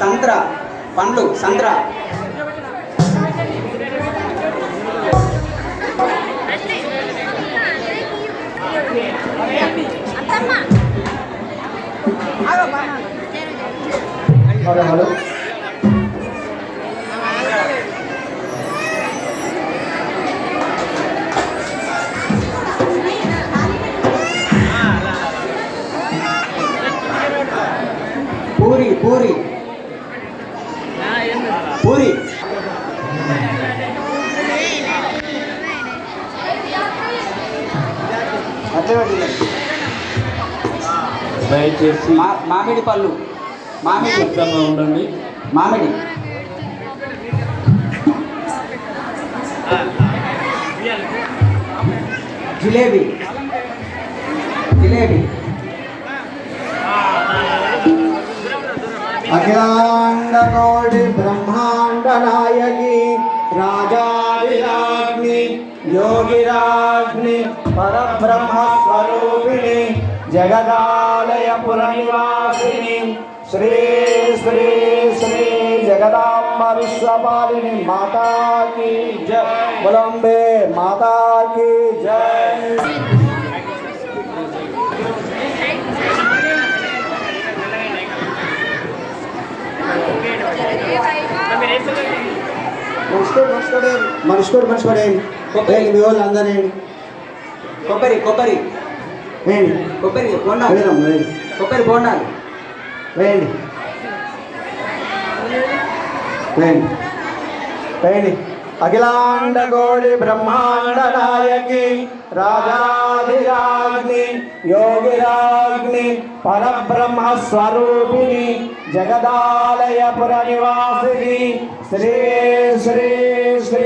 సంత్ర పండ్లు సంత్ర hello hello puri puri puri. దయచేసి మామిడి పళ్ళు. మామిడి. ఉండండి. మామిడి. జిలేబీ. జిలేబీ. అఖిలాండ కోటి బ్రహ్మాండ నాయకి రాజాభిరాజ్ని యోగిరాజ్ని పరబ్రహ్మ స్వరూపిణి జగదాలయ పురనివాసిని శ్రీ శ్రీ శ్రీ జగదాంబ విశ్వపాలిని మాతాకి జయ బులంబే మాతాకి జయ మనిషికోడు మనిషికోడే మనిషికోడు మనిషికోడే వేయండి మీ వాళ్ళు అందరూ కొబ్బరి కొబ్బరి వేయండి కొబ్బరి బోండాలు వేయండి కొబ్బరి బోండాలు వేయండి వేయండి వేయండి అఖిలాండ కోడి బ్రహ్మాండ నాయకి రాజాధిరాగ్ని యోగిరాగ్ని పరబ్రహ్మ స్వరూపిణి జగదాలయ పుర నివాసిని శ్రీ శ్రీ శ్రీ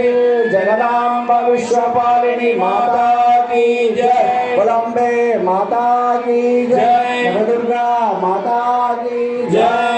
జగదాంబ విశ్వపాలిని మాతాకి జయ కొలంబే మాతాకి జయ దుర్గా మాతాకి జయ